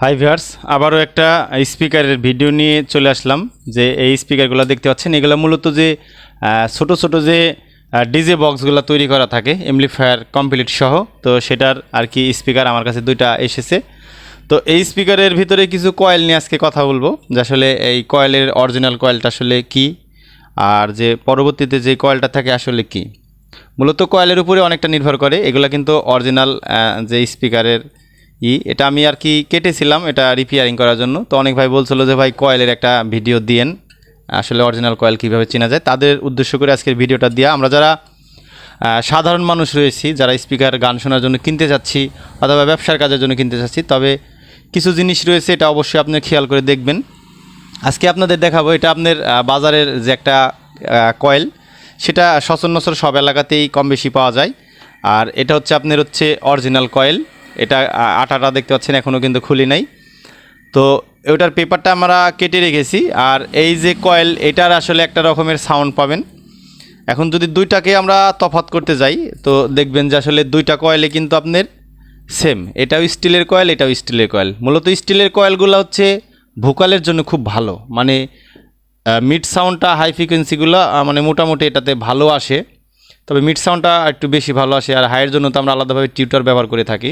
Hi viewers আবারও একটা স্পিকারের ভিডিও নিয়ে চলে আসলাম, যে এই স্পিকারগুলো দেখতে পাচ্ছেন। এগুলো মূলত যে ছোট ছোট যে ডিজে বক্সগুলো তৈরি করা থাকে এমপ্লিফায়ার কমপ্লিট সহ, তো সেটার আর কি স্পিকার আমার কাছে দুইটা এসেছে। তো এই স্পিকারের ভিতরে কিছু কয়েল নিয়ে আজকে কথা বলব, যে আসলে এই কয়েলের অরিজিনাল কয়েলটা আসলে কি, আর যে পরবর্তীতে যে কয়েলটা থাকে আসলে কি। মূলত কয়েলের উপরে অনেকটা নির্ভর করে, এগুলো কিন্তু অরিজিনাল যে স্পিকারের ই, এটা আমি আর কি কেটেছিলাম, এটা রিপেয়ারিং করার জন্য। তো অনেক ভাই বলছিল যে, ভাই, কয়েলের একটা ভিডিও দিয়েন, আসলে অরিজিনাল কয়েল কীভাবে চেনা যায়? তাদের উদ্দেশ্য করে আজকের ভিডিওটা দিয়ে। আমরা যারা সাধারণ মানুষ রয়েছি, যারা স্পিকার গান শোনার জন্য কিনতে চাচ্ছি, অথবা ব্যবসার কাজের জন্য কিনতে চাচ্ছি, তবে কিছু জিনিস রয়েছে, এটা অবশ্যই আপনি খেয়াল করে দেখবেন। আজকে আপনাদের দেখাবো, এটা আপনার বাজারের যে একটা কয়েল, সেটা সচরাচর সব এলাকাতেই কম বেশি পাওয়া যায়। আর এটা হচ্ছে আপনার হচ্ছে অরিজিনাল কয়েল। এটা আটাটা দেখতে পাচ্ছেন এখনও কিন্তু খুলি নাই। তো ওটার পেপারটা আমরা কেটে রেখেছি, আর এই যে কয়েল, এটার আসলে একটা রকমের সাউন্ড পাবেন। এখন যদি দুইটাকে আমরা তফাৎ করতে যাই, তো দেখবেন যে আসলে দুইটা কয়েলে কিন্তু আপনার সেম এটাও স্টিলের কয়েল, এটাও স্টিলের কয়েল। মূলত স্টিলের কয়েলগুলো হচ্ছে ভোকালের জন্য খুব ভালো। মানে মিড সাউন্ডটা হাই ফ্রিকোয়েন্সিগুলো মানে মোটামুটি এটাতে ভালো আসে। তবে মিড সাউন্ডটা একটু বেশি ভালো আসে, আর হাইয়ের জন্য তো আমরা আলাদাভাবে টিউটার ব্যবহার করে থাকি।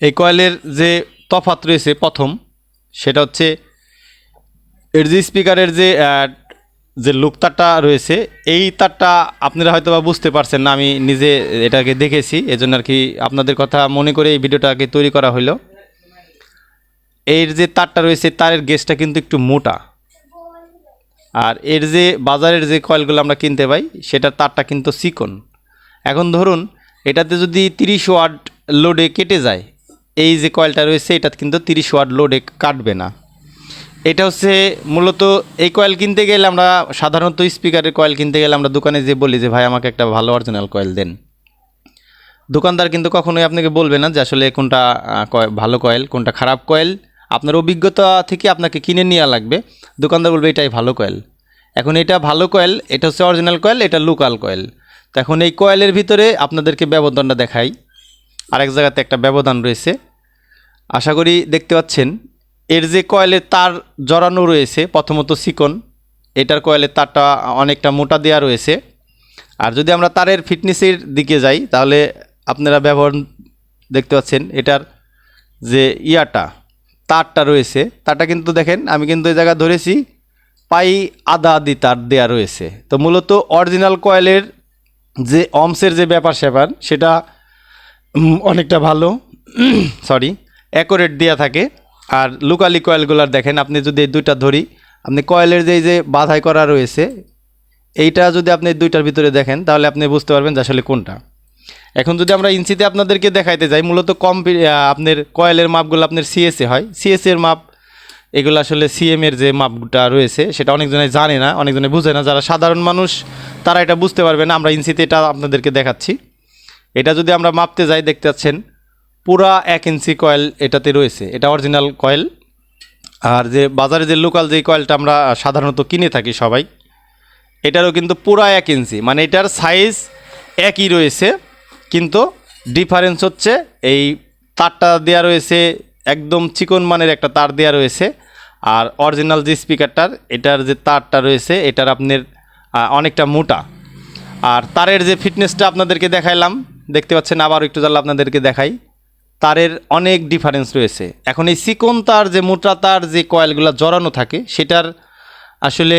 এই কয়েলের যে তফাৎ রয়েছে প্রথম, সেটা হচ্ছে এর যে স্পিকারের যে যে লুক তারটা রয়েছে, এই তারটা আপনারা হয়তো বা বুঝতে পারছেন না, আমি নিজে এটাকে দেখেছি, এজন্য আর কি আপনাদের কথা মনে করে এই ভিডিওটাকে তৈরি করা হলো। এর যে তারটা রয়েছে, তারের গেজটা কিন্তু একটু মোটা। আর এর যে বাজারের যে কয়েলগুলো আমরা কিনতে পাই, সেটার তারটা কিন্তু চিকন এখন ধরুন, এটাতে যদি তিরিশ ওয়াট লোডে কেটে যায় এই যে কয়েলটা রয়েছে এটা কিন্তু তিরিশ ওয়াট লোডে কাটবে না। এটা হচ্ছে মূলত এই কয়েল কিনতে গেলে আমরা সাধারণত স্পিকারের কয়েল কিনতে গেলে আমরা দোকানে যে বলি যে, ভাই, আমাকে একটা ভালো অরিজিনাল কয়েল দেন। দোকানদার কিন্তু কখনোই আপনাকে বলবে না যে, আসলে কোনটা ভালো কয়েল, কোনটা খারাপ কয়েল? আপনার অভিজ্ঞতা থেকে আপনাকে কিনে নেওয়া লাগবে। দোকানদার বলবে, এটাই ভালো কয়েল। এখন এটা ভালো কয়েল, এটা হচ্ছে অরিজিনাল কয়েল, এটা লোকাল কয়েল। তো এখন এই কয়েলের ভিতরে আপনাদেরকে ব্যবধানটা দেখাই। আরেক জায়গাতে একটা ব্যবধান রয়েছে। আশা করি দেখতে পাচ্ছেন, এর যে কয়েলের তার জড়ানো রয়েছে, প্রথমত চিকন এটার কয়েলের তারটা অনেকটা মোটা দেওয়া রয়েছে। আর যদি আমরা তারের ফিটনেসের দিকে যাই, তাহলে আপনারা ব্যবহার দেখতে পাচ্ছেন, এটার যে ইয়াটা, তারটা রয়েছে। তারটা কিন্তু দেখেন, আমি কিন্তু এই জায়গা ধরেছি, পাই আদা আদি তার দেয়া রয়েছে। তো মূলত অরিজিনাল কয়েলের যে অমসের যে ব্যাপার স্যাপার সেটা অনেকটা ভালো। সরি অ্যাকোরেট দেওয়া থাকে। আর লোকালি কয়েলগুলার দেখেন, আপনি যদি এই দুইটা ধরি, আপনি কয়েলের যে যে বাধাই করা রয়েছে, এইটা যদি আপনি দুইটার ভিতরে দেখেন, তাহলে আপনি বুঝতে পারবেন যে আসলে কোনটা। এখন যদি আমরা ইঞ্চিতে আপনাদেরকে দেখাইতে যাই, মূলত কম আপনার কয়েলের মাপগুলো আপনার সিএসএ হয়। সিএসএ এর মাপ, এগুলো আসলে সিএম এর যে মাপটা রয়েছে, সেটা অনেকজনে জানে না, অনেকজনে বুঝে না। যারা সাধারণ মানুষ, তারা এটা বুঝতে পারবে না। আমরা ইঞ্চিতে এটা আপনাদেরকে দেখাচ্ছি। এটা যদি আমরা মাপতে যাই, দেখতে পাচ্ছেন পুরা এক ইঞ্চি কয়েল এটাতে রয়েছে। এটা অরিজিনাল কয়েল। আর যে বাজারে যে লোকাল যে কয়েলটা আমরা সাধারণত কিনে থাকি সবাই, এটারও কিন্তু পুরা এক ইঞ্চি। মানে এটার সাইজ একই রয়েছে, কিন্তু ডিফারেন্স হচ্ছে এই তারটা দেওয়া রয়েছে, একদম চিকন মানের একটা তার দেওয়া রয়েছে। আর অরিজিনাল যে স্পিকারটার এটার যে তারটা রয়েছে, এটার আপনার অনেকটা মোটা। আর তারের যে ফিটনেসটা আপনাদেরকে দেখাইলাম দেখতে পাচ্ছেন আবার একটু জানলে আপনাদেরকে দেখাই। তারের অনেক ডিফারেন্স রয়েছে। এখন এই চিকন তার, যে মোটা তার, যে কয়েলগুলো জড়ানো থাকে, সেটার আসলে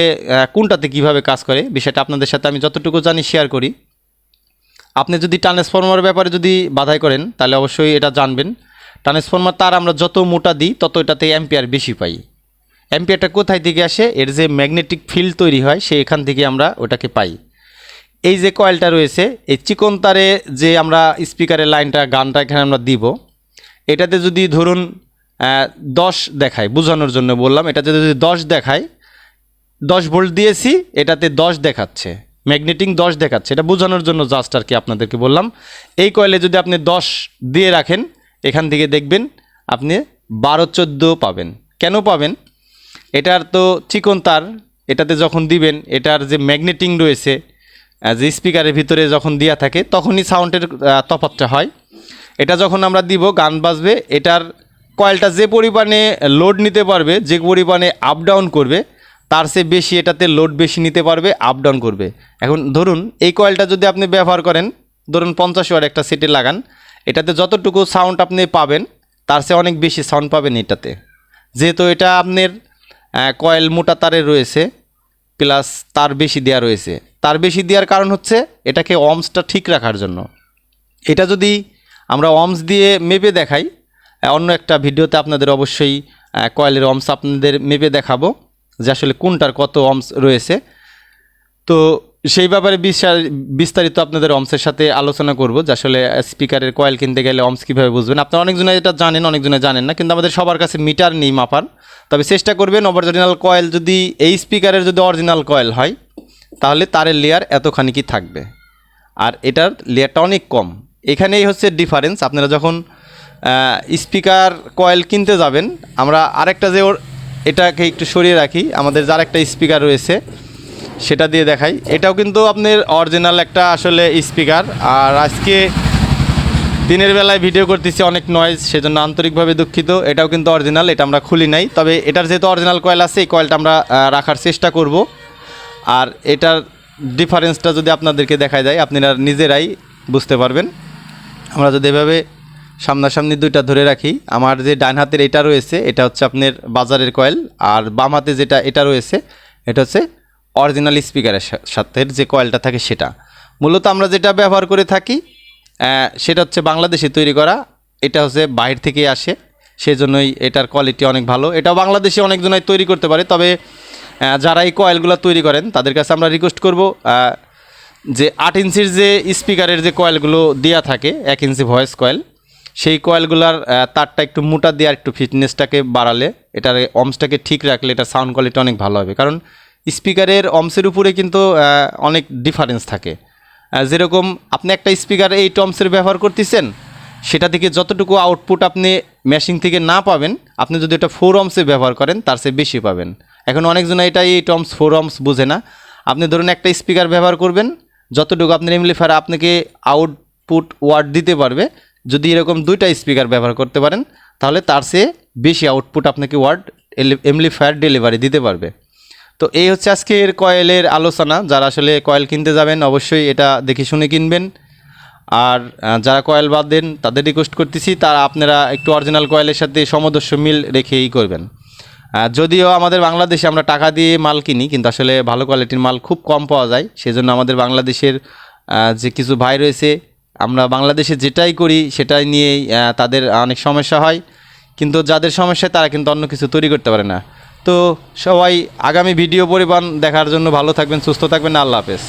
কোনটাতে কীভাবে কাজ করে, বিষয়টা আপনাদের সাথে আমি যতটুকু জানি শেয়ার করি। আপনি যদি ট্রান্সফর্মার ব্যাপারে যদি বাধাই করেন, তাহলে অবশ্যই এটা জানবেন। ট্রান্সফর্মার তার আমরা যত মোটা দিই, তত এটাতে অ্যাম্পিয়ার বেশি পাই। অ্যাম্পিয়ারটা কোথায় থেকে আসে? এর যে ম্যাগনেটিক ফিল্ড তৈরি হয়, সে এখান থেকে আমরা ওটাকে পাই। এই যে কয়েলটা রয়েছে, এই চিকন তারে যে আমরা স্পিকারের লাইনটা, গানটা এখানে আমরা দিব, এটাতে যদি ধরুন দশ দেখায়, বোঝানোর জন্য বললাম, এটাতে যদি দশ দেখায়, দশ ভোল্ট দিয়েছি, এটাতে দশ দেখাচ্ছে, ম্যাগনেটিং দশ দেখাচ্ছে, এটা বোঝানোর জন্য জাস্ট আর কি আপনাদেরকে বললাম। এই কয়েলে যদি আপনি দশ দিয়ে রাখেন, এখান থেকে দেখবেন আপনি বারো চোদ্দ পাবেন। কেন পাবেন? এটার তো চিকন তার, এটাতে যখন দিবেন, এটার যে ম্যাগনেটিং রয়েছে যে স্পিকারের ভিতরে যখন দেওয়া থাকে, তখনই সাউন্ডের তফাতটা হয়। এটা যখন আমরা দিব, গান বাজবে, এটার কয়েলটা যে পরিমাণে লোড নিতে পারবে, যে পরিমাণে আপ ডাউন করবে, তার চেয়ে বেশি এটাতে লোড বেশি নিতে পারবে আপ ডাউন করবে। এখন ধরুন, এই কয়েলটা যদি আপনি ব্যবহার করেন, ধরুন পঞ্চাশ ওয়ার একটা সেটে লাগান, এটাতে যতটুকু সাউন্ড আপনি পাবেন, তার চেয়ে অনেক বেশি সাউন্ড পাবেন এটাতে। যেহেতু এটা আপনার কয়েল মোটা তারে রয়েছে প্লাস তার বেশি দেওয়া রয়েছে। তার বেশি দেওয়ার কারণ হচ্ছে এটাকে অমসটা ঠিক রাখার জন্য। এটা যদি আমরা অমস দিয়ে মেপে দেখাই অন্য একটা ভিডিওতে আপনাদের অবশ্যই কয়েলের অমস আপনাদের মেপে দেখাবো যে আসলে কোনটার কত অমস রয়েছে। তো সেই ব্যাপারে বিস্তারিত আপনাদের অমসের সাথে আলোচনা করব যে আসলে স্পিকারের কয়েল কিনতে গেলে অমস কীভাবে বুঝবেন। আপনারা অনেকজনে এটা জানেন, অনেকজনে জানেন না, কিন্তু আমাদের সবার কাছে মিটার নেই মাপার। তবে চেষ্টা করবেন অরিজিনাল কয়েল যদি, এই স্পিকারের যদি অরিজিনাল কয়েল হয় তাহলে তারের লেয়ার এতখানি কি থাকবে? আর এটার লেয়ারটা অনেক কম। এখানেই হচ্ছে ডিফারেন্স আপনারা যখন স্পিকার কয়েল কিনতে যাবেন, আমরা আরেকটা যে ওর এটাকে একটু সরিয়ে রাখি। আমাদের যার একটা স্পিকার রয়েছে, সেটা দিয়ে দেখাই। এটাও কিন্তু আপনার অরিজিনাল একটা আসলে স্পিকার আর আজকে দিনের বেলায় ভিডিও করতেছি, অনেক নয়েজ সেজন্য আন্তরিকভাবে দুঃখিত। এটাও কিন্তু অরিজিনাল এটা আমরা খুলি নাই। তবে এটার যেহেতু অরিজিনাল কয়েল আছে, এই কয়েলটা আমরা রাখার চেষ্টা করব। আর এটার ডিফারেন্সটা যদি আপনাদেরকে দেখা যায়, আপনারা নিজেরাই বুঝতে পারবেন। আমরা যদি এভাবে সামনাসামনি দুইটা ধরে রাখি, আমার যে ডান হাতের এটা রয়েছে, এটা হচ্ছে আপনার বাজারের কয়েল আর বাম হাতে যেটা এটা রয়েছে, এটা হচ্ছে অরিজিনাল স্পিকারের সাথে যে কয়েলটা থাকে সেটা। মূলত আমরা যেটা ব্যবহার করে থাকি সেটা হচ্ছে বাংলাদেশে তৈরি করা, এটা হচ্ছে বাইরে থেকে আসে, সেজন্যই এটার কোয়ালিটি অনেক ভালো। এটা বাংলাদেশে অনেকজনাই তৈরি করতে পারে, তবে যারা এই কয়েলগুলো তৈরি করেন, তাদের কাছে আমরা রিকোয়েস্ট করব যে আট ইঞ্চির যে স্পিকারের যে কয়েলগুলো দেওয়া থাকে, এক ইঞ্চি ভয়েস কয়েল, সেই কয়েলগুলার তারটা একটু মোটা দিয়ে আর একটু ফিটনেসটাকে বাড়ালে, এটার অমসটাকে ঠিক রাখলে এটা সাউন্ড কোয়ালিটি অনেক ভালো হবে। কারণ স্পিকারের অমসের উপরে কিন্তু অনেক ডিফারেন্স থাকে। যেরকম আপনি একটা স্পিকার এই টমসের ব্যবহার করতেছেন, সেটা থেকে যতটুকু আউটপুট আপনি মেশিন থেকে না পাবেন, আপনি যদি এটা ফোর অমসে ব্যবহার করেন, তার চেয়ে বেশি পাবেন। এখন অনেকজন এটাই টমস, ফোর অমস বুঝে না। আপনি ধরুন একটা স্পিকার ব্যবহার করবেন, যতটুকু আপনার এমলিফায়ার আপনাকে আউটপুট ওয়ার্ড দিতে পারবে, যদি এরকম দুইটা স্পিকার ব্যবহার করতে পারেন, তাহলে তার চেয়ে বেশি আউটপুট আপনাকে ওয়ার্ড এমলিফায়ার ডেলিভারি দিতে পারবে। তো এই হচ্ছে আজকের কয়েলের আলোচনা। যারা আসলে কয়েল কিনতে যাবেন, অবশ্যই এটা দেখে শুনে কিনবেন। আর যারা কয়েল বাদ দেন, তাদের রিকোয়েস্ট করতেছি, তারা আপনারা একটু অরিজিনাল কয়েলের সাথে সমদস্য মিল রেখেই করবেন। যদিও আমাদের বাংলাদেশে আমরা টাকা দিয়ে মাল কিনি, কিন্তু আসলে ভালো কোয়ালিটির মাল খুব কম পাওয়া যায়। সেজন্য আমাদের বাংলাদেশের যে কিছু ভাই রয়েছে, আমরা বাংলাদেশে যেটাই করি সেটাই নিয়েই তাদের অনেক সমস্যা হয়। কিন্তু যাদের সমস্যা, তারা কিন্তু অন্য কিছু তৈরি করতে পারে না। তো সবাই আগামী ভিডিও পরিমাণ দেখার জন্য ভালো থাকবেন, সুস্থ থাকবেন, আল্লাহ হাফেজ।